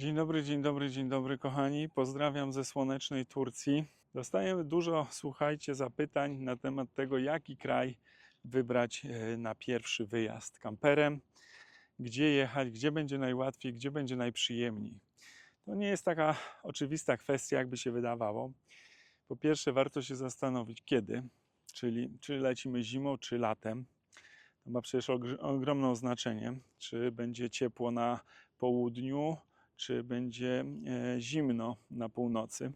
Dzień dobry, dzień dobry, dzień dobry, kochani. Pozdrawiam ze słonecznej Turcji. Dostajemy dużo, słuchajcie, zapytań na temat tego, jaki kraj wybrać e, na pierwszy wyjazd kamperem, gdzie jechać, gdzie będzie najłatwiej, gdzie będzie najprzyjemniej. To nie jest taka oczywista kwestia, jakby się wydawało. Po pierwsze, warto się zastanowić, kiedy, czyli czy lecimy zimą, czy latem. To ma przecież ogr- ogromne znaczenie, czy będzie ciepło na południu, czy będzie e, zimno na północy.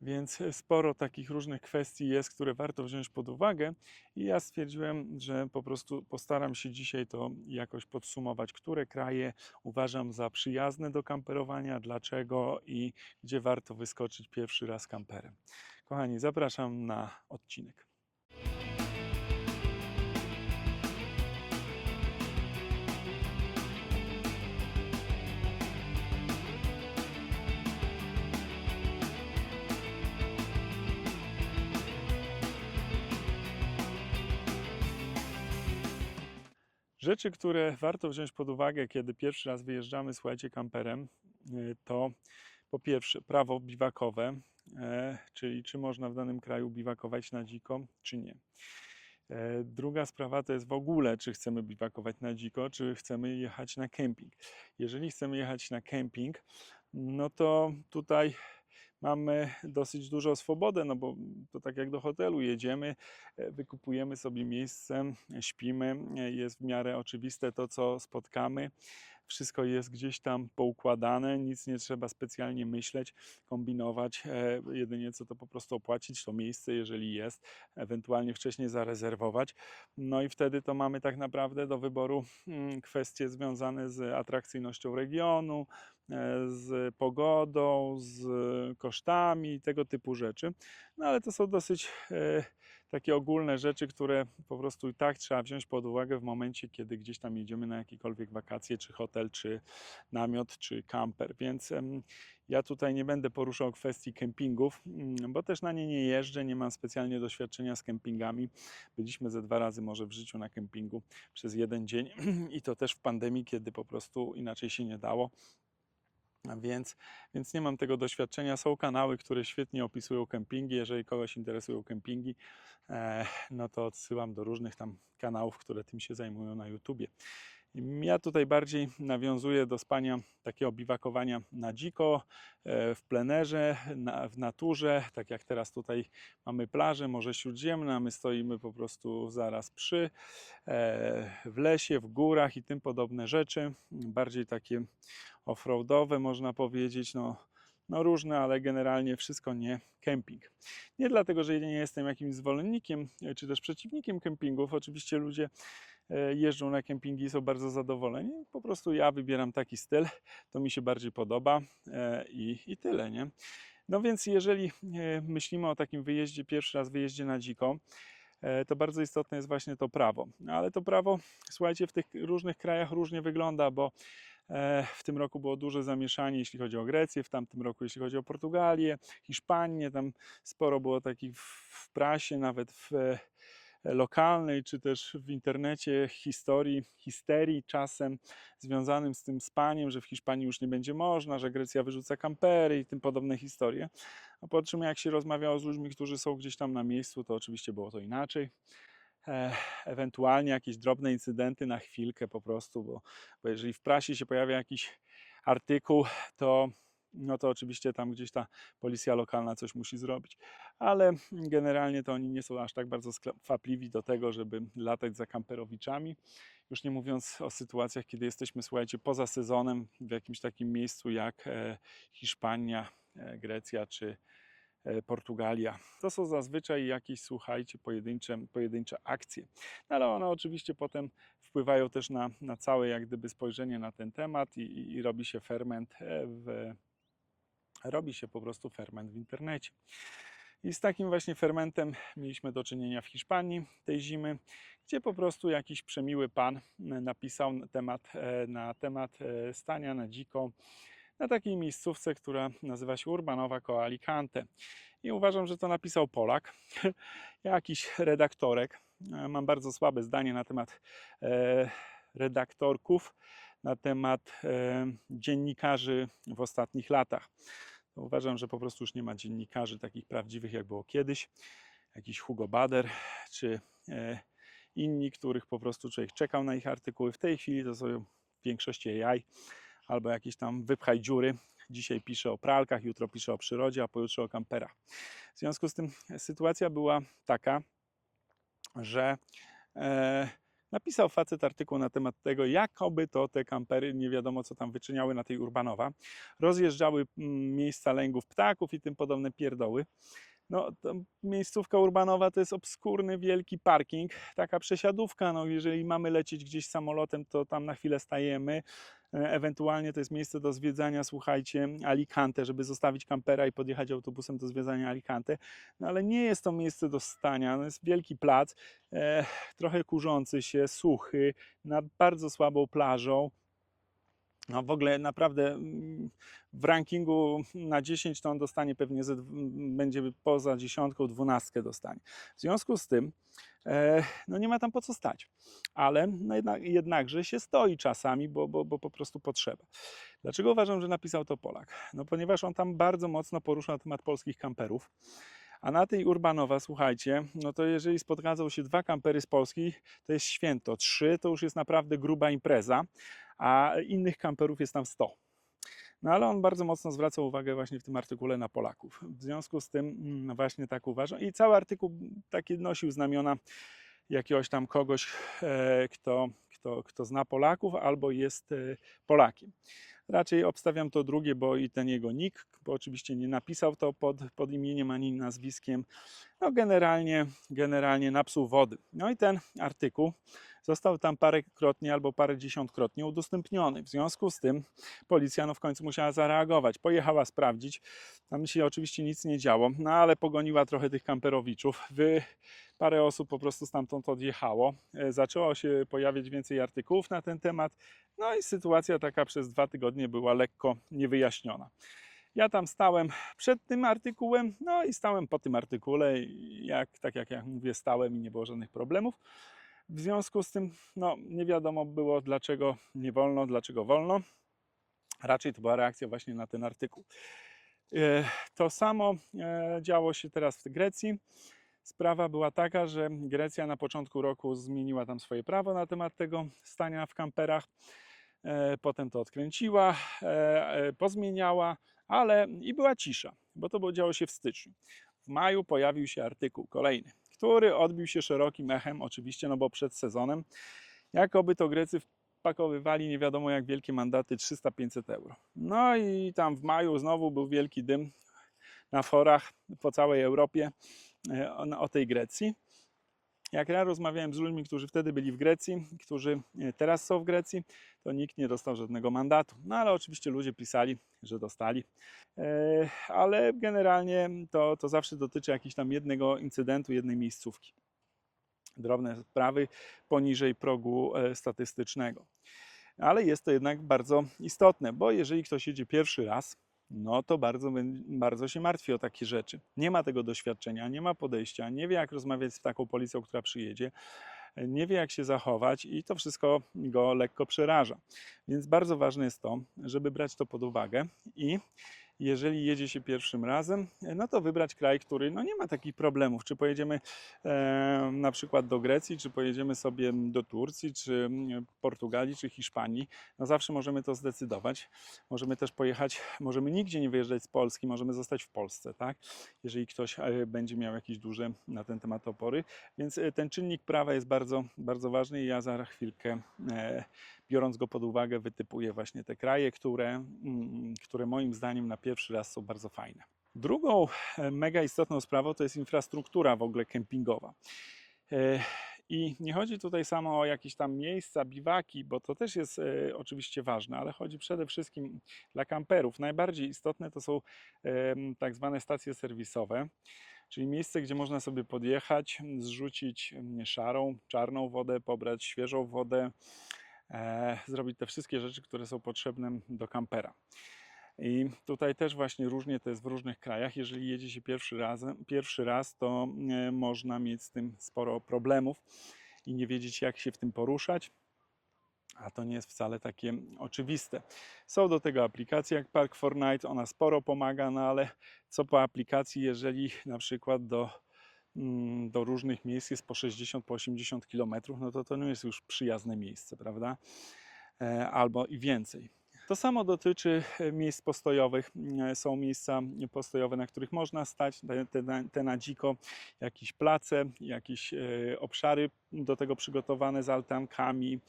Więc sporo takich różnych kwestii jest, które warto wziąć pod uwagę, i ja stwierdziłem, że po prostu postaram się dzisiaj to jakoś podsumować, które kraje uważam za przyjazne do kamperowania, dlaczego i gdzie warto wyskoczyć pierwszy raz kamperem. Kochani, zapraszam na odcinek. Rzeczy, które warto wziąć pod uwagę, kiedy pierwszy raz wyjeżdżamy, słuchajcie, kamperem, y, to po pierwsze prawo biwakowe, e, czyli czy można w danym kraju biwakować na dziko, czy nie. E, Druga sprawa to jest w ogóle, czy chcemy biwakować na dziko, czy chcemy jechać na kemping. Jeżeli chcemy jechać na kemping, no to tutaj mamy dosyć dużą swobodę, no bo to tak jak do hotelu jedziemy, e, wykupujemy sobie miejsce, śpimy, e, jest w miarę oczywiste to, co spotkamy. Wszystko jest gdzieś tam poukładane, nic nie trzeba specjalnie myśleć, kombinować. e, Jedynie co to po prostu opłacić to miejsce, jeżeli jest, ewentualnie wcześniej zarezerwować. No i wtedy to mamy tak naprawdę do wyboru mm, kwestie związane z atrakcyjnością regionu, e, z pogodą, z kosztami, tego typu rzeczy. No ale to są dosyć e, takie ogólne rzeczy, które po prostu i tak trzeba wziąć pod uwagę w momencie, kiedy gdzieś tam jedziemy na jakiekolwiek wakacje, czy hotel, czy namiot, czy kamper. Więc ja tutaj nie będę poruszał kwestii kempingów, mm, bo też na nie nie jeżdżę, nie mam specjalnie doświadczenia z kempingami. Byliśmy ze dwa razy może w życiu na kempingu przez jeden dzień i to też w pandemii, kiedy po prostu inaczej się nie dało. Więc, więc nie mam tego doświadczenia. Są kanały, które świetnie opisują kempingi. Jeżeli kogoś interesują kempingi, e, no to odsyłam do różnych tam kanałów, które tym się zajmują na YouTubie. Ja tutaj bardziej nawiązuję do spania takiego biwakowania na dziko, e, w plenerze, na, w naturze, tak jak teraz tutaj mamy plażę, Morze Śródziemne, my stoimy po prostu zaraz przy, e, w lesie, w górach i tym podobne rzeczy. Bardziej takie offroadowe można powiedzieć, no, no różne, ale generalnie wszystko nie kemping. Nie dlatego, że nie jestem jakimś zwolennikiem e, czy też przeciwnikiem kempingów. Oczywiście ludzie jeżdżą na kempingi są bardzo zadowoleni. Po prostu ja wybieram taki styl, to mi się bardziej podoba e, i, i tyle, nie? No więc jeżeli e, myślimy o takim wyjeździe, pierwszy raz wyjeździe na dziko, e, to bardzo istotne jest właśnie to prawo. No, Ale to prawo, słuchajcie, w tych różnych krajach różnie wygląda, bo E, W tym roku było duże zamieszanie, jeśli chodzi o Grecję, w tamtym roku, jeśli chodzi o Portugalię, Hiszpanię. Tam sporo było takich w prasie, nawet w e, lokalnej, czy też w internecie historii, histerii czasem związanym z tym spaniem, że w Hiszpanii już nie będzie można, że Grecja wyrzuca kampery i tym podobne historie. A po czym jak się rozmawiało z ludźmi, którzy są gdzieś tam na miejscu, to oczywiście było to inaczej ewentualnie jakieś drobne incydenty na chwilkę po prostu, bo, bo jeżeli w prasie się pojawia jakiś artykuł, to no to oczywiście tam gdzieś ta policja lokalna coś musi zrobić. Ale generalnie to oni nie są aż tak bardzo skwapliwi do tego, żeby latać za kamperowiczami. Już nie mówiąc o sytuacjach, kiedy jesteśmy, słuchajcie, poza sezonem w jakimś takim miejscu jak e, Hiszpania, e, Grecja czy e, Portugalia. To są zazwyczaj jakieś, słuchajcie, pojedyncze, pojedyncze akcje. No, ale one oczywiście potem wpływają też na, na całe jak gdyby spojrzenie na ten temat i, i, i robi się ferment w, robi się po prostu ferment w internecie. I z takim właśnie fermentem mieliśmy do czynienia w Hiszpanii tej zimy, gdzie po prostu jakiś przemiły pan e, napisał na temat, e, na temat e, stania na dziko na takiej miejscówce, która nazywa się Urbanowa Koło Alicante. I uważam, że to napisał Polak, jakiś redaktorek. Mam bardzo słabe zdanie na temat redaktorków, na temat dziennikarzy w ostatnich latach. Uważam, że po prostu już nie ma dziennikarzy takich prawdziwych, jak było kiedyś. Jakiś Hugo Bader czy e, inni, których po prostu człowiek czekał na ich artykuły. W tej chwili to są w większości AI albo jakieś tam wypchaj dziury. Dzisiaj pisze o pralkach, jutro pisze o przyrodzie, a pojutrze o kamperach. W związku z tym sytuacja była taka, że e, napisał facet artykuł na temat tego, jakoby to te kampery, nie wiadomo co tam wyczyniały na tej Urbanowa, rozjeżdżały mm, miejsca lęgów ptaków i tym podobne pierdoły. No, miejscówka urbanowa to jest obskurny, wielki parking, taka przesiadówka. No, jeżeli mamy lecieć gdzieś samolotem, to tam na chwilę stajemy. E, Ewentualnie to jest miejsce do zwiedzania, słuchajcie, Alicante, żeby zostawić kampera i podjechać autobusem do zwiedzania Alicante. No ale nie jest to miejsce do stania. No, jest wielki plac, e, trochę kurzący się, suchy, nad bardzo słabą plażą. No w ogóle naprawdę mm, w rankingu na 10 to on dostanie pewnie, będzie poza dziesiątką, dwunastkę dostanie. W związku z tym, e, no nie ma tam po co stać. Ale no jednak, jednakże się stoi czasami, bo, bo, bo po prostu potrzeba. Dlaczego uważam, że napisał to Polak? No ponieważ on tam bardzo mocno porusza temat polskich kamperów. A na tej Urbanowa, słuchajcie, no to jeżeli spotkadzą się dwa kampery z Polski, to jest święto. Trzy to już jest naprawdę gruba impreza, a innych kamperów jest tam 100. No ale on bardzo mocno zwraca uwagę właśnie w tym artykule na Polaków. W związku z tym mm, właśnie tak uważam. I cały artykuł taki nosił znamiona jakiegoś tam kogoś, e, kto, kto, kto zna Polaków albo jest e, Polakiem. Raczej obstawiam to drugie, bo i ten jego nick, bo oczywiście nie napisał to pod, pod imieniem ani nazwiskiem. No generalnie, generalnie napsuł wody. No i ten artykuł został tam parękrotnie albo parędziesiątkrotnie udostępniony. W związku z tym policja no w końcu musiała zareagować. Pojechała sprawdzić. Tam się oczywiście nic nie działo, no ale pogoniła trochę tych kamperowiczów. Wy, parę osób po prostu stamtąd odjechało. E, Zaczęło się pojawiać więcej artykułów na ten temat. No i sytuacja taka przez dwa tygodnie była lekko niewyjaśniona. Ja tam stałem przed tym artykułem, no i stałem po tym artykule, jak, tak jak ja mówię, stałem i nie było żadnych problemów. W związku z tym, no nie wiadomo było dlaczego nie wolno, dlaczego wolno. Raczej to była reakcja właśnie na ten artykuł. E, To samo e, działo się teraz w Grecji. Sprawa była taka, że Grecja na początku roku zmieniła tam swoje prawo na temat tego stania w kamperach. E, Potem to odkręciła, pozmieniała, ale i była cisza, bo to było, działo się w styczniu. W maju pojawił się artykuł kolejny, który odbił się szerokim echem, oczywiście, no bo przed sezonem, jakoby to Grecy wpakowywali nie wiadomo jak wielkie mandaty 300-500 euro. No i tam w maju znowu był wielki dym na forach po całej Europie e, o, o tej Grecji. Jak ja rozmawiałem z ludźmi, którzy wtedy byli w Grecji, którzy e, teraz są w Grecji, to nikt nie dostał żadnego mandatu. No ale oczywiście ludzie pisali, że dostali. E, Ale generalnie to, to zawsze dotyczy jakiegoś tam jednego incydentu, jednej miejscówki. Drobne sprawy poniżej progu e, statystycznego. Ale jest to jednak bardzo istotne, bo jeżeli ktoś jedzie pierwszy raz, no to bardzo, bardzo się martwi o takie rzeczy. Nie ma tego doświadczenia, nie ma podejścia, nie wie jak rozmawiać z taką policją, która przyjedzie, nie wie jak się zachować i to wszystko go lekko przeraża. Więc bardzo ważne jest to, żeby brać to pod uwagę i jeżeli jedzie się pierwszym razem, no to wybrać kraj, który no nie ma takich problemów. Czy pojedziemy e, na przykład do Grecji, czy pojedziemy sobie do Turcji, czy mm, Portugalii, czy Hiszpanii, no zawsze możemy to zdecydować. Możemy też pojechać, możemy nigdzie nie wyjeżdżać z Polski, możemy zostać w Polsce, tak? Jeżeli ktoś e, będzie miał jakieś duże na ten temat opory. Więc e, ten czynnik prawa jest bardzo, bardzo ważny i ja za chwilkę, e, biorąc go pod uwagę, wytypuję właśnie te kraje, które, mm, które moim zdaniem na pierwszy raz są bardzo fajne. Drugą e, mega istotną sprawą to jest infrastruktura w ogóle kempingowa. E, I nie chodzi tutaj samo o jakieś tam miejsca, biwaki, bo to też jest e, oczywiście ważne, ale chodzi przede wszystkim dla kamperów. Najbardziej istotne to są em, tak zwane stacje serwisowe, czyli miejsce, gdzie można sobie podjechać, zrzucić mm, szarą, czarną wodę, pobrać świeżą wodę, e, zrobić te wszystkie rzeczy, które są potrzebne do kampera. I tutaj też właśnie różnie to jest w różnych krajach. Jeżeli jedzie się pierwszy raz, pierwszy raz to e, można mieć z tym sporo problemów i nie wiedzieć, jak się w tym poruszać. A to nie jest wcale takie oczywiste. Są do tego aplikacje jak Park Fortnite, ona sporo pomaga, no ale co po aplikacji, jeżeli na przykład do, do różnych miejsc jest po 60, po 80 km, no to to nie jest już przyjazne miejsce, prawda? E, Albo i więcej. To samo dotyczy e, miejsc postojowych. E, Są miejsca postojowe, na których można stać, te, na- te na dziko, jakieś place, jakieś obszary do tego przygotowane z altankami,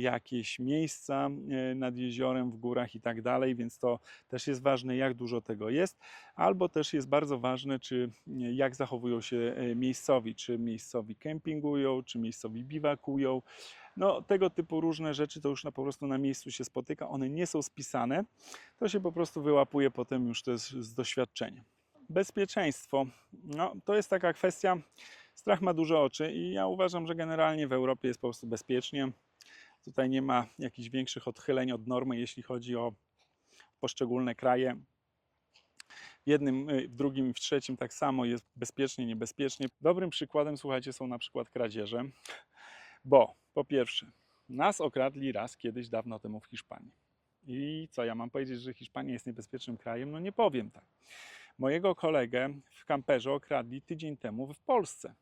jakieś miejsca e, nad jeziorem, w górach i tak dalej, więc to też jest ważne, jak dużo tego jest, albo też jest bardzo ważne, czy e, jak zachowują się e, miejscowi, czy miejscowi kempingują, czy miejscowi biwakują. No, tego typu różne rzeczy to już na, po prostu na miejscu się spotyka, one nie są spisane, to się po prostu wyłapuje potem już jest z doświadczenia. Bezpieczeństwo, no, to jest taka kwestia, strach ma duże oczy i ja uważam, że generalnie w Europie jest po prostu bezpiecznie. Tutaj nie ma jakichś większych odchyleń od normy, jeśli chodzi o poszczególne kraje. W jednym, y, w drugim i w trzecim tak samo jest bezpiecznie, niebezpiecznie. Dobrym przykładem, słuchajcie, są na przykład kradzieże, bo po pierwsze, nas okradli raz kiedyś dawno temu w Hiszpanii. I co, ja mam powiedzieć, że Hiszpania jest niebezpiecznym krajem? No nie powiem tak. Mojego kolegę w kamperze okradli tydzień temu w Polsce.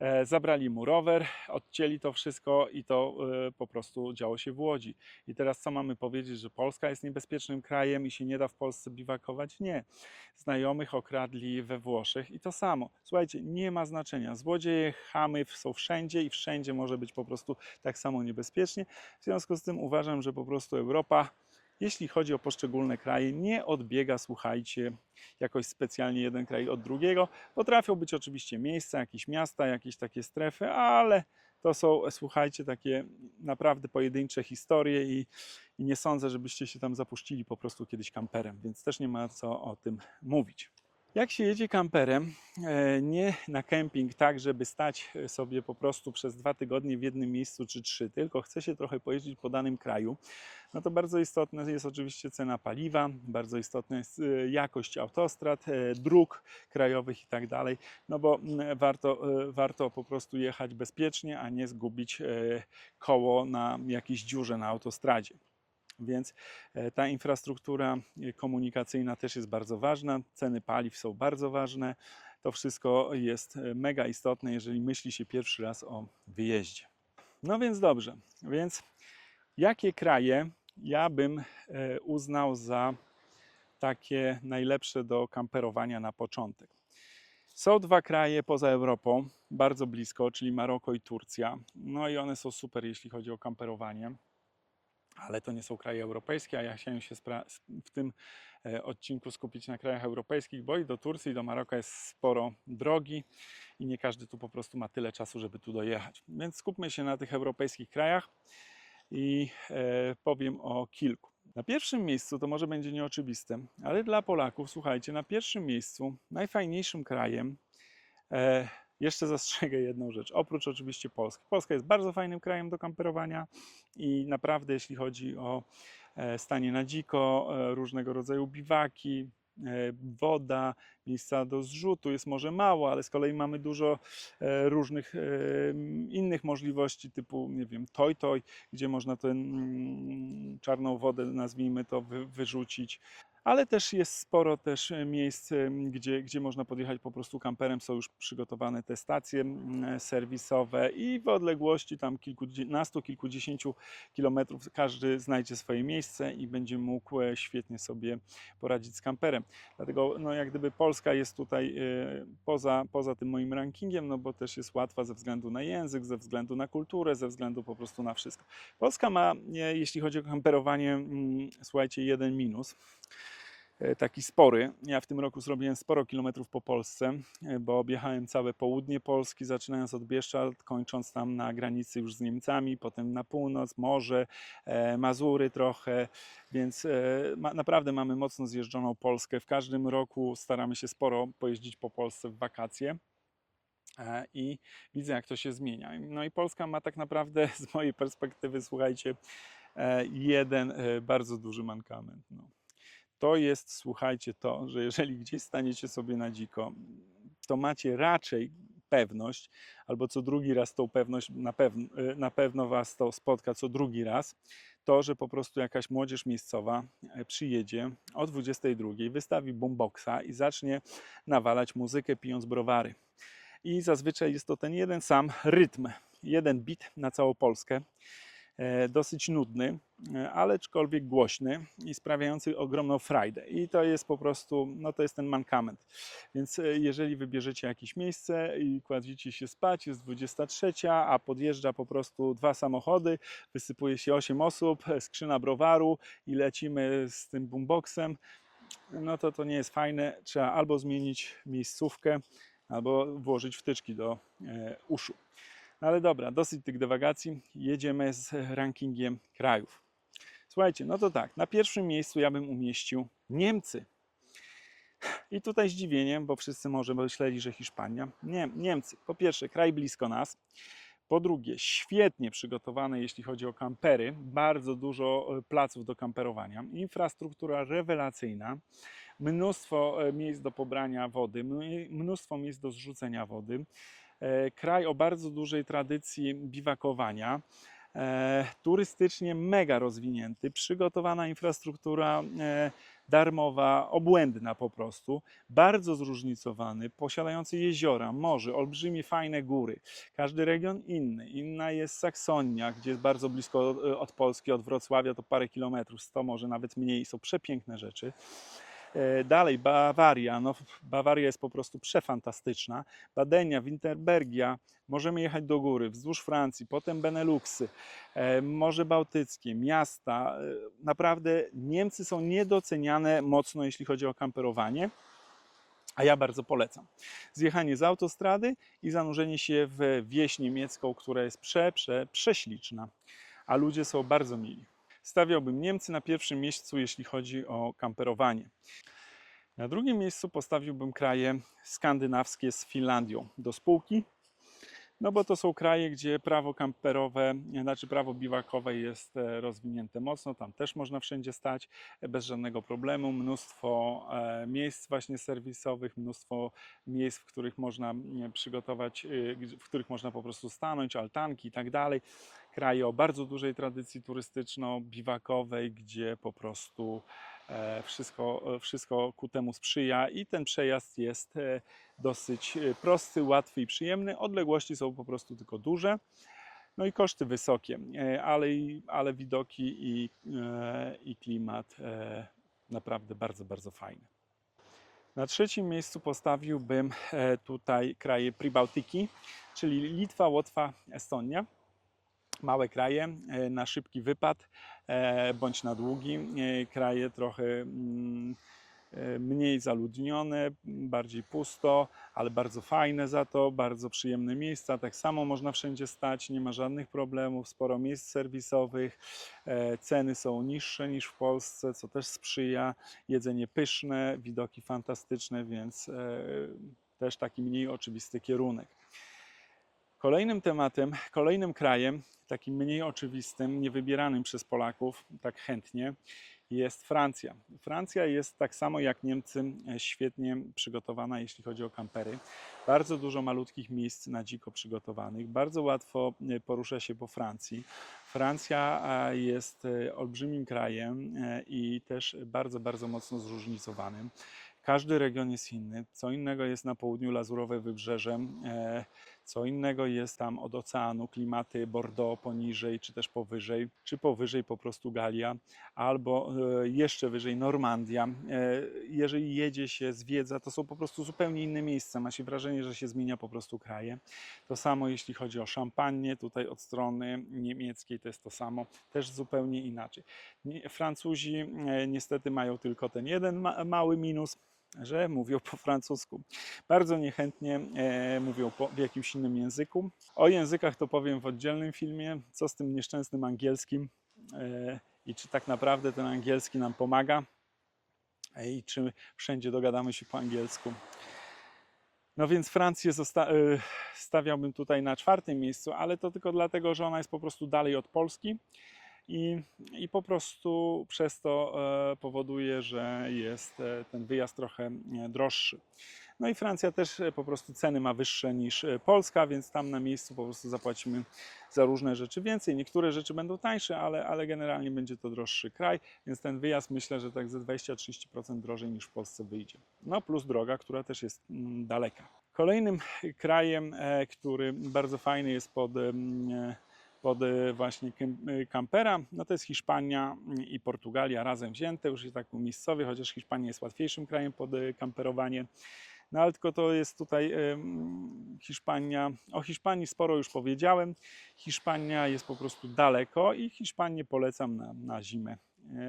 E, Zabrali mu rower, odcięli to wszystko i to e, po prostu działo się w Łodzi. I teraz co mamy powiedzieć, że Polska jest niebezpiecznym krajem i się nie da w Polsce biwakować? Nie. Znajomych okradli we Włoszech i to samo. Słuchajcie, nie ma znaczenia. Złodzieje, chamy są wszędzie i wszędzie może być po prostu tak samo niebezpiecznie. W związku z tym uważam, że po prostu Europa, jeśli chodzi o poszczególne kraje, nie odbiega, słuchajcie, jakoś specjalnie jeden kraj od drugiego. Potrafią być oczywiście miejsca, jakieś miasta, jakieś takie strefy, ale to są, słuchajcie, takie naprawdę pojedyncze historie i, i nie sądzę, żebyście się tam zapuścili po prostu kiedyś kamperem, więc też nie ma co o tym mówić. Jak się jedzie kamperem, e, nie na kemping tak, żeby stać sobie po prostu przez dwa tygodnie w jednym miejscu czy trzy, tylko chce się trochę pojeździć po danym kraju, no to bardzo istotna jest oczywiście cena paliwa, bardzo istotna jest e, jakość autostrad, e, dróg krajowych i tak dalej, no bo warto, e, warto po prostu jechać bezpiecznie, a nie zgubić e, koło na jakiejś dziurze na autostradzie. Więc e, ta infrastruktura e, komunikacyjna też jest bardzo ważna, ceny paliw są bardzo ważne. To wszystko jest e, mega istotne, jeżeli myśli się pierwszy raz o wyjeździe. No więc dobrze, więc jakie kraje ja bym uznał za takie najlepsze do kamperowania na początek? Są dwa kraje poza Europą, bardzo blisko, czyli Maroko i Turcja. No i one są super, jeśli chodzi o kamperowanie ale to nie są kraje europejskie, a ja chciałem się w tym e, odcinku skupić na krajach europejskich, bo i do Turcji, i do Maroka jest sporo drogi i nie każdy tu po prostu ma tyle czasu, żeby tu dojechać. Więc skupmy się na tych europejskich krajach i e, powiem o kilku. Na pierwszym miejscu to może będzie nieoczywiste, ale dla Polaków, słuchajcie, na pierwszym miejscu najfajniejszym krajem e, jeszcze zastrzegę jedną rzecz. Oprócz oczywiście Polski. Polska jest bardzo fajnym krajem do kamperowania i naprawdę, jeśli chodzi o e, stanie na dziko, e, różnego rodzaju biwaki, e, woda, miejsca do zrzutu jest może mało, ale z kolei mamy dużo różnych innych możliwości, typu, nie wiem, toj-toj, gdzie można tę mm, czarną wodę, nazwijmy to, wy, wyrzucić ale też jest sporo też e, miejsc, em, gdzie, gdzie można podjechać po prostu kamperem. Są już przygotowane te stacje mm, serwisowe i w odległości tam kilkunastu, kilkudziesięciu kilometrów każdy znajdzie swoje miejsce i będzie mógł e, świetnie sobie poradzić z kamperem. Dlatego no, jak gdyby Polska jest tutaj e, poza, poza tym moim rankingiem, no bo też jest łatwa ze względu na język, ze względu na kulturę, ze względu po prostu na wszystko. Polska ma, e, jeśli chodzi o kamperowanie, słuchajcie, jeden minus e, taki spory. Ja w tym roku zrobiłem sporo kilometrów po Polsce, e, bo objechałem całe południe Polski, zaczynając od Bieszczad, kończąc tam na granicy już z Niemcami, potem na północ, morze, e, Mazury trochę, więc e, naprawdę mamy mocno zjeżdżoną Polskę. W każdym roku staramy się sporo pojeździć po Polsce w wakacje. E, I widzę, jak to się zmienia. No i Polska ma tak naprawdę, z mojej perspektywy, słuchajcie, e, jeden e, bardzo duży mankament. No to jest, słuchajcie, to, że jeżeli gdzieś staniecie sobie na dziko, to macie raczej pewność, albo co drugi raz tą pewność, na, pewn, y, na pewno Was to spotka co drugi raz, to, że po prostu jakaś młodzież miejscowa e, przyjedzie o 22, wystawi boomboxa i zacznie nawalać muzykę pijąc browary. I zazwyczaj jest to ten jeden sam rytm, jeden beat na całą Polskę dosyć nudny, e, ale aczkolwiek głośny i sprawiający ogromną frajdę. I to jest po prostu, no to jest ten mankament. Więc e, jeżeli wybierzecie jakieś miejsce i kładziecie się spać, jest 23, a podjeżdża po prostu dwa samochody, wysypuje się 8 osób, skrzyna browaru i lecimy z tym boomboxem, no to to nie jest fajne. Trzeba albo zmienić miejscówkę, albo włożyć wtyczki do e, uszu. No ale dobra, dosyć tych dywagacji. Jedziemy z rankingiem krajów. Słuchajcie, no to tak, na pierwszym miejscu ja bym umieścił Niemcy. I tutaj zdziwieniem, bo wszyscy może myśleli, że Hiszpania. Nie, Niemcy. Po pierwsze, kraj blisko nas. Po drugie, świetnie przygotowane, jeśli chodzi o kampery. Bardzo dużo e, placów do kamperowania. Infrastruktura rewelacyjna. Mnóstwo e, miejsc do pobrania wody, mn- mnóstwo miejsc do zrzucenia wody. E, Kraj o bardzo dużej tradycji biwakowania. E, turystycznie mega rozwinięty, przygotowana infrastruktura e, darmowa, obłędna po prostu, bardzo zróżnicowany, posiadający jeziora, morze, olbrzymie, fajne góry. Każdy region inny. Inna jest Saksonia, gdzie jest bardzo blisko od Polski, od Wrocławia to parę kilometrów, 100 może nawet mniej, są przepiękne rzeczy. E, Dalej, Bawaria. No, Bawaria jest po prostu przefantastyczna. Badenia, Winterbergia. Możemy jechać do góry, wzdłuż Francji, potem Beneluxy, e, Morze Bałtyckie, miasta. E, Naprawdę Niemcy są niedoceniane mocno, jeśli chodzi o kamperowanie. A ja bardzo polecam. Zjechanie z autostrady i zanurzenie się w wieś niemiecką, która jest prze, prze, prześliczna. A ludzie są bardzo mili. Stawiałbym Niemcy na pierwszym miejscu, jeśli chodzi o kamperowanie. Na drugim miejscu postawiłbym kraje skandynawskie z Finlandią do spółki, no bo to są kraje, gdzie prawo kamperowe, znaczy prawo biwakowe jest e, rozwinięte mocno, tam też można wszędzie stać e, bez żadnego problemu, mnóstwo e, miejsc właśnie serwisowych, mnóstwo miejsc, w których można mm, przygotować, w których można po prostu stanąć, altanki i tak dalej. Kraje o bardzo dużej tradycji turystyczno-biwakowej, gdzie po prostu e, wszystko, e, wszystko ku temu sprzyja i ten przejazd jest e, dosyć prosty, łatwy i przyjemny. Odległości są po prostu tylko duże. No i koszty wysokie, ale, ale widoki i, i klimat naprawdę bardzo, bardzo fajny. Na trzecim miejscu postawiłbym tutaj kraje Pribałtyki, czyli Litwa, Łotwa, Estonia. Małe kraje e, na szybki wypad e, bądź na długi. E, Kraje trochę mm, mniej zaludnione, bardziej pusto, ale bardzo fajne za to, bardzo przyjemne miejsca. Tak samo można wszędzie stać, nie ma żadnych problemów, sporo miejsc serwisowych, ceny są niższe niż w Polsce, co też sprzyja. Jedzenie pyszne, widoki fantastyczne, więc też taki mniej oczywisty kierunek. Kolejnym tematem, kolejnym krajem, takim mniej oczywistym, niewybieranym przez Polaków tak chętnie, jest Francja. Francja jest tak samo jak Niemcy e, świetnie przygotowana, jeśli chodzi o kampery. Bardzo dużo malutkich miejsc na dziko przygotowanych, bardzo łatwo e, porusza się po Francji. Francja jest e, olbrzymim krajem i też bardzo, bardzo mocno zróżnicowanym. Każdy region jest inny. Co innego jest na południu Lazurowe Wybrzeże, co innego jest tam od oceanu, klimaty Bordeaux poniżej, czy też powyżej, czy powyżej po prostu Galia, albo e, jeszcze wyżej Normandia. E, Jeżeli jedzie się, zwiedza, to są po prostu zupełnie inne miejsca. Ma się wrażenie, że się zmienia po prostu kraje. To samo jeśli chodzi o szampanię, tutaj od strony niemieckiej to jest to samo, też zupełnie inaczej. Francuzi e, niestety mają tylko ten jeden ma- mały minus, że mówią po francusku. Bardzo niechętnie e, mówią po, w jakimś innym języku. O językach to powiem w oddzielnym filmie, co z tym nieszczęsnym angielskim e, i czy tak naprawdę ten angielski nam pomaga e, i czy wszędzie dogadamy się po angielsku. No więc Francję e, stawiałbym tutaj na czwartym miejscu, ale to tylko dlatego, że ona jest po prostu dalej od Polski i, i po prostu przez to e, powoduje, że jest e, ten wyjazd trochę e, droższy. No i Francja też po prostu ceny ma wyższe niż Polska, więc tam na miejscu po prostu zapłacimy za różne rzeczy więcej. Niektóre rzeczy będą tańsze, ale, ale generalnie będzie to droższy kraj, więc ten wyjazd myślę, że tak ze 20-30% drożej niż w Polsce wyjdzie. No plus droga, która też jest mm, daleka. Kolejnym krajem, który bardzo fajny jest pod, pod e, właśnie e, kampera, no to jest Hiszpania i Portugalia razem wzięte, już jest tak miejscowie, chociaż Hiszpania jest łatwiejszym krajem pod e, kamperowanie. No ale tylko to jest tutaj Hiszpania. O Hiszpanii sporo już powiedziałem. Hiszpania jest po prostu daleko i Hiszpanię polecam na, na zimę.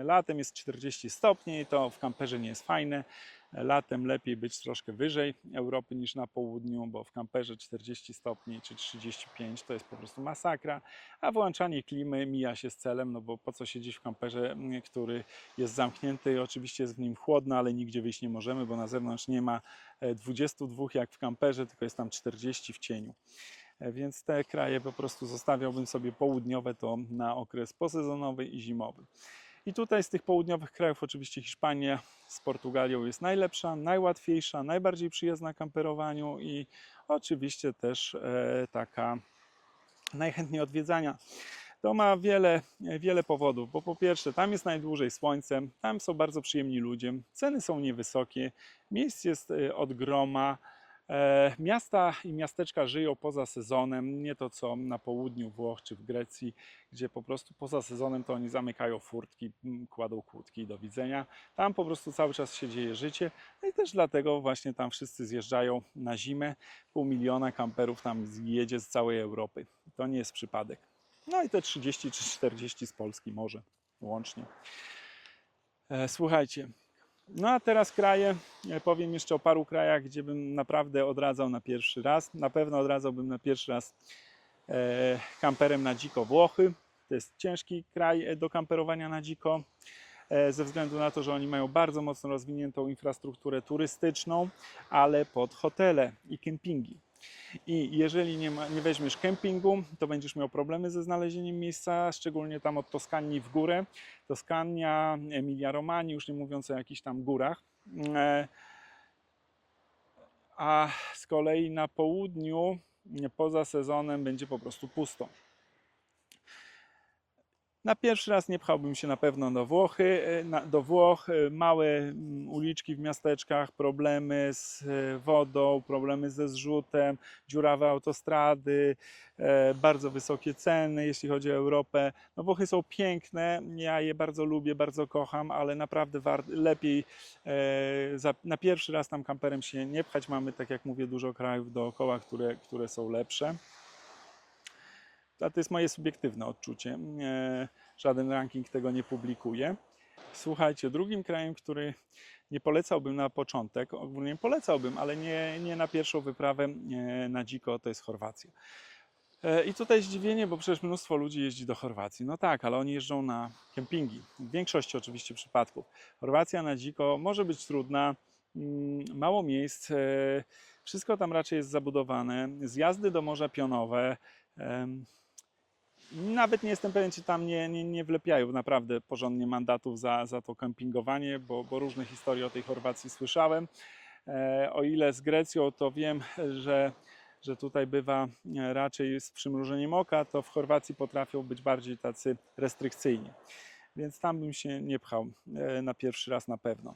Latem jest 40 stopni, to w kamperze nie jest fajne. E, Latem lepiej być troszkę wyżej Europy niż na południu, bo w kamperze 40 stopni czy 35 to jest po prostu masakra, a włączanie klimy mija się z celem, no bo po co siedzieć w kamperze, który jest zamknięty, oczywiście jest w nim chłodno, ale nigdzie wyjść nie możemy, bo na zewnątrz nie ma e, 22 jak w kamperze, tylko jest tam 40 w cieniu. E, Więc te kraje po prostu zostawiałbym sobie południowe to na okres posezonowy i zimowy. I tutaj z tych południowych krajów oczywiście Hiszpania z Portugalią jest najlepsza, najłatwiejsza, najbardziej przyjazna kamperowaniu i oczywiście też e, taka najchętniej odwiedzania. To ma wiele, wiele powodów, bo po pierwsze tam jest najdłużej słońce, tam są bardzo przyjemni ludzie, ceny są niewysokie, miejsc jest e, od groma, E, Miasta i miasteczka żyją poza sezonem, nie to co na południu Włoch czy w Grecji, gdzie po prostu poza sezonem to oni zamykają furtki, kładą kłódki do widzenia. Tam po prostu cały czas się dzieje życie no i też dlatego właśnie tam wszyscy zjeżdżają na zimę. Pół miliona kamperów tam jedzie z całej Europy. To nie jest przypadek. No i te 30 czy 40 z Polski może łącznie. E, Słuchajcie, no a teraz kraje, powiem jeszcze o paru krajach, gdzie bym naprawdę odradzał na pierwszy raz. Na pewno odradzałbym na pierwszy raz e, kamperem na dziko Włochy. To jest ciężki kraj e, do kamperowania na dziko, e, ze względu na to, że oni mają bardzo mocno rozwiniętą infrastrukturę turystyczną, ale pod hotele i kempingi. I jeżeli nie, ma, nie weźmiesz kempingu, to będziesz miał problemy ze znalezieniem miejsca, szczególnie tam od Toskanii w górę. Toskania, Emilia Romani, już nie mówiąc o jakichś tam górach. E, A z kolei na południu, poza sezonem, będzie po prostu pusto. Na pierwszy raz nie pchałbym się na pewno do Włochy, e, do Włoch. e, Małe mm, uliczki w miasteczkach, problemy z e, wodą, problemy ze zrzutem, dziurawe autostrady, bardzo wysokie ceny, jeśli chodzi o Europę. No Włochy są piękne, ja je bardzo lubię, bardzo kocham, ale naprawdę lepiej na pierwszy raz tam kamperem się nie pchać. Mamy, tak jak mówię, dużo krajów dookoła, które, które są lepsze. To jest moje subiektywne odczucie. E, Żaden ranking tego nie publikuje. Słuchajcie, drugim krajem, który nie polecałbym na początek, ogólnie polecałbym, ale nie, nie na pierwszą wyprawę e, na dziko, to jest Chorwacja. E, I tutaj zdziwienie, bo przecież mnóstwo ludzi jeździ do Chorwacji. No tak, ale oni jeżdżą na kempingi. W większości oczywiście przypadków. Chorwacja na dziko może być trudna, mm, mało miejsc, wszystko tam raczej jest zabudowane. Zjazdy do morza pionowe. Nawet nie jestem pewien, czy tam nie, nie, nie wlepiają naprawdę porządnie mandatów za, za to kempingowanie, bo, bo różne historie o tej Chorwacji słyszałem. E, o ile z Grecją, to wiem, że, że tutaj bywa e, raczej z przymrużeniem oka, to w Chorwacji potrafią być bardziej tacy restrykcyjni. Więc tam bym się nie pchał e, na pierwszy raz na pewno.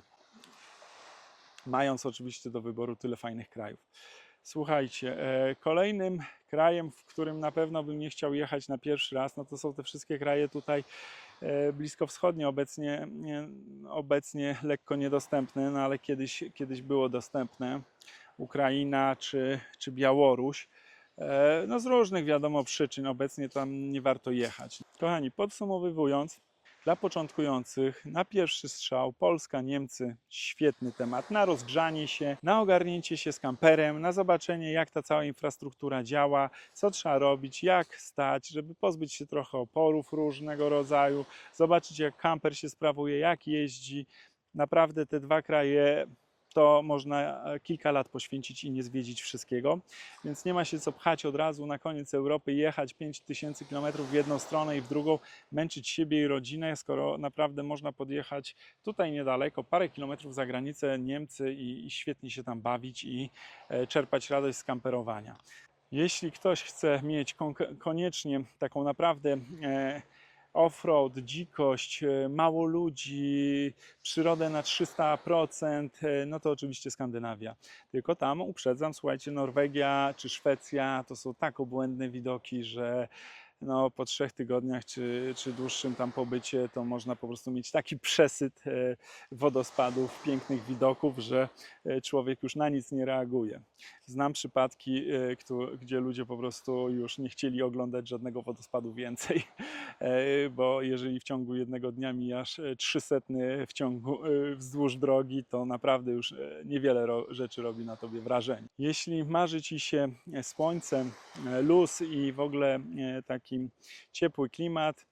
Mając oczywiście do wyboru tyle fajnych krajów. Słuchajcie, e, kolejnym krajem, w którym na pewno bym nie chciał jechać na pierwszy raz, no to są te wszystkie kraje tutaj e, bliskowschodnie, obecnie, nie, obecnie lekko niedostępne, no ale kiedyś, kiedyś było dostępne. Ukraina czy, czy Białoruś. E, No z różnych wiadomo przyczyn obecnie tam nie warto jechać. Kochani, podsumowując, dla początkujących na pierwszy strzał Polska, Niemcy, świetny temat na rozgrzanie się, na ogarnięcie się z kamperem, na zobaczenie jak ta cała infrastruktura działa, co trzeba robić, jak stać, żeby pozbyć się trochę oporów różnego rodzaju, zobaczyć jak kamper się sprawuje, jak jeździ. Naprawdę te dwa kraje to można e, kilka lat poświęcić i nie zwiedzić wszystkiego. Więc nie ma się co pchać od razu na koniec Europy, jechać 5000 km w jedną stronę i w drugą, męczyć siebie i rodzinę, skoro naprawdę można podjechać tutaj niedaleko, parę kilometrów za granicę, Niemcy i, i świetnie się tam bawić i e, czerpać radość z kamperowania. Jeśli ktoś chce mieć kon- koniecznie taką naprawdę e, off-road, dzikość, e, mało ludzi, przyrodę na 300%, e, no to oczywiście Skandynawia. Tylko tam uprzedzam, słuchajcie, Norwegia czy Szwecja to są tak obłędne widoki, że no, po trzech tygodniach czy, czy dłuższym tam pobycie to można po prostu mieć taki przesyt e, wodospadów, pięknych widoków, że e, człowiek już na nic nie reaguje. Znam przypadki, e, gdzie ludzie po prostu już nie chcieli oglądać żadnego wodospadu więcej, bo jeżeli w ciągu jednego dnia mijasz 300 w ciągu wzdłuż drogi, to naprawdę już niewiele rzeczy robi na tobie wrażenie. Jeśli marzy ci się słońce, luz i w ogóle e, taki ciepły klimat,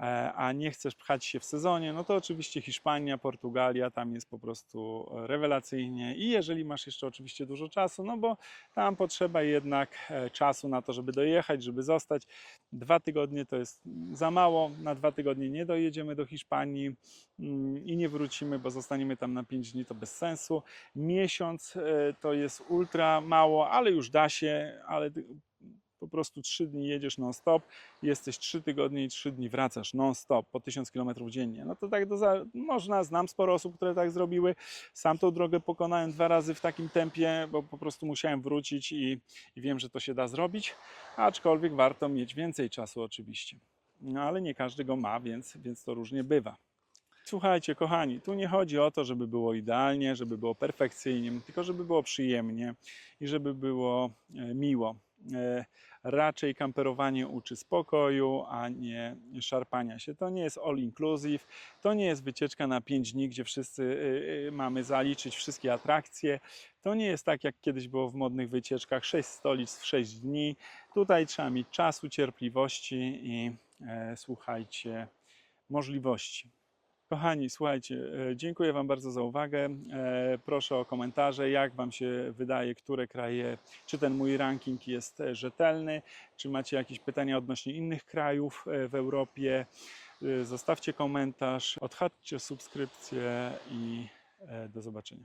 e, a nie chcesz pchać się w sezonie, no to oczywiście Hiszpania, Portugalia, tam jest po prostu rewelacyjnie. I jeżeli masz jeszcze oczywiście dużo czasu, no bo tam potrzeba jednak e, czasu na to, żeby dojechać, żeby zostać. Dwa tygodnie to jest za mało, na dwa tygodnie nie dojedziemy do Hiszpanii mm, i nie wrócimy, bo zostaniemy tam na pięć dni, to bez sensu. Miesiąc e, to jest ultra mało, ale już da się, ale po prostu trzy dni jedziesz non-stop, jesteś trzy tygodnie i trzy dni wracasz non-stop po 1000 km dziennie. No to tak do za... można, znam sporo osób, które tak zrobiły. Sam tą drogę pokonałem dwa razy w takim tempie, bo po prostu musiałem wrócić i, i wiem, że to się da zrobić, aczkolwiek warto mieć więcej czasu oczywiście. No ale nie każdy go ma, więc, więc to różnie bywa. Słuchajcie, kochani, tu nie chodzi o to, żeby było idealnie, żeby było perfekcyjnie, tylko żeby było przyjemnie i żeby było e, miło. E, Raczej kamperowanie uczy spokoju, a nie szarpania się. To nie jest all inclusive, to nie jest wycieczka na 5 dni, gdzie wszyscy y, y, mamy zaliczyć wszystkie atrakcje. To nie jest tak, jak kiedyś było w modnych wycieczkach, 6 stolic w 6 dni. Tutaj trzeba mieć czasu, cierpliwości i e, słuchajcie, możliwości. Kochani, słuchajcie, e, dziękuję Wam bardzo za uwagę. E, Proszę o komentarze, jak Wam się wydaje, które kraje, czy ten mój ranking jest e, rzetelny, czy macie jakieś pytania odnośnie innych krajów w Europie. Zostawcie komentarz, odchadźcie subskrypcję i do zobaczenia.